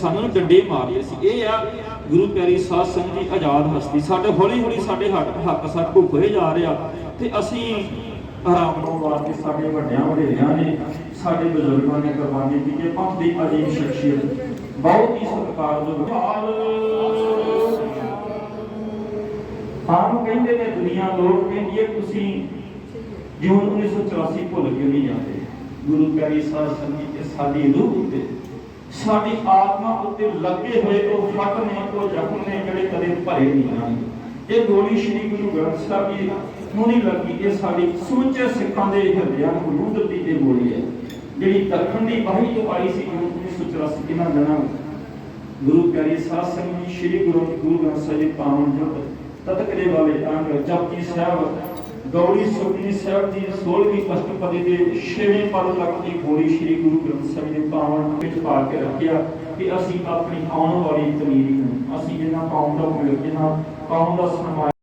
ਸਾਨੂੰ ਡੰਡੇ ਮਾਰਦੇ ਸੀ। ਇਹ ਆ ਗੁਰੂ ਪਿਆਰੀ ਸਾਧ ਸੰਗਤ ਦੀ ਆਜ਼ਾਦ ਹਸਤੀ। ਸਾਡੇ ਹੌਲੀ ਹੌਲੀ ਸਾਡੇ ਹੱਕ ਹੱਕ ਸਾਡੇ ਹੋਏ ਜਾ ਰਿਹਾ ਤੇ ਅਸੀਂ ਆਰਾਮ ਨੂੰ ਵਾਸਤੇ ਸਾਡੇ ਵੱਡਿਆਂ ਵਡੇਰਿਆਂ ਨੇ, ਸਾਡੇ ਬਜ਼ੁਰਗਾਂ ਨੇ ਕੁਰਬਾਨੀ ਦਿੱਤੀ ਪੰਥ ਦੀ ਅਜੀਬ ਸ਼ਖਸੀਅਤ। ਬਹੁਤ ਹੀ ਸਤਿਕਾਰਯੋਗ ਆਮ ਕਹਿੰਦੇ ਨੇ ਦੁਨੀਆ, ਲੋਕ ਕਹਿੰਦੀ ਹੈ ਤੁਸੀਂ ਜੂਨ 1984 ਭੁੱਲ ਕਿਉਂ ਨਹੀਂ ਜਾਂਦੇ? ਗੁਰੂ ਪਿਆਰੀ ਸਾਧ ਸੰਗਤ ਤੇ ਸਾਡੀ ਰੂਹ ਉੱਤੇ ਸਾਡੀ ਆਤਮਾ ਉੱਤੇ ਲੱਗੇ ਹੋਏ ਉਹ ਫੱਟ ਨੇ, ਉਹ ਜ਼ਖਮ ਨੇ ਜਿਹੜੇ ਕਦੇ ਭਰੇ ਨਹੀਂ ਜਾਣਗੇ ਇਹ ਗੋਲੀ ਸ੍ਰੀ ਗੁਰੂ ਗ੍ਰੰਥ ਸਾਹਿਬ ਜੀ ਨੂੰ ਨਹੀਂ ਲੱਗੀ, ਇਹ ਸਾਡੀ ਸਮੁੱਚੇ ਸਿੱਖਾਂ ਦੇ ਹਿਰਦਿਆਂ ਨੂੰ ਰੂਹ ਦਿੱਤੀ ਇਹ ਗੋਲੀ ਹੈ। ਜਿਹੜੀ ਦੱਖਣ ਦੀ ਬਾਹੀ ਤੋਂ ਆਈ ਸੀ ਜੂਨ 1984 ਇਹਨਾਂ ਦਿਨਾਂ ਗੁਰੂ ਪਿਆਰੀ ਸਾਧ ਸੰਗਤ ਜੀ, ਸ੍ਰੀ ਗੁਰੂ ਗੁਰੂ ਗ੍ਰੰਥ ਸਾਹਿਬ ਜੀ, ਪਾਵਨ ਜੁਗ ਤਤਕਰੇ ਵਾਲੇ ਅੰਗ ਜਪਜੀ ਸਾਹਿਬ ਗੌੜੀ ਸੁਖਨੀ ਸਾਹਿਬ ਜੀ 16ਵੀਂ ਅਸ਼ਟਪਦੀ ਦੇ ਛੇਵੇਂ ਪਦ ਤੱਕ ਦੀ ਗੋੜੀ ਸ੍ਰੀ ਗੁਰੂ ਗ੍ਰੰਥ ਸਾਹਿਬ ਦੇ ਪਾਵਨ ਵਿੱਚ ਪਾ ਕੇ ਰੱਖਿਆ ਕਿ ਅਸੀਂ ਆਪਣੀ ਆਉਣ ਵਾਲੀ ਤਮੀਰੀ ਨੂੰ ਅਸੀਂ ਇਹਨਾਂ ਕੌਮ ਦਾ ਮਿਲ ਇਹਨਾਂ ਕੌਮ ਦਾ ਸਨਮਾਨ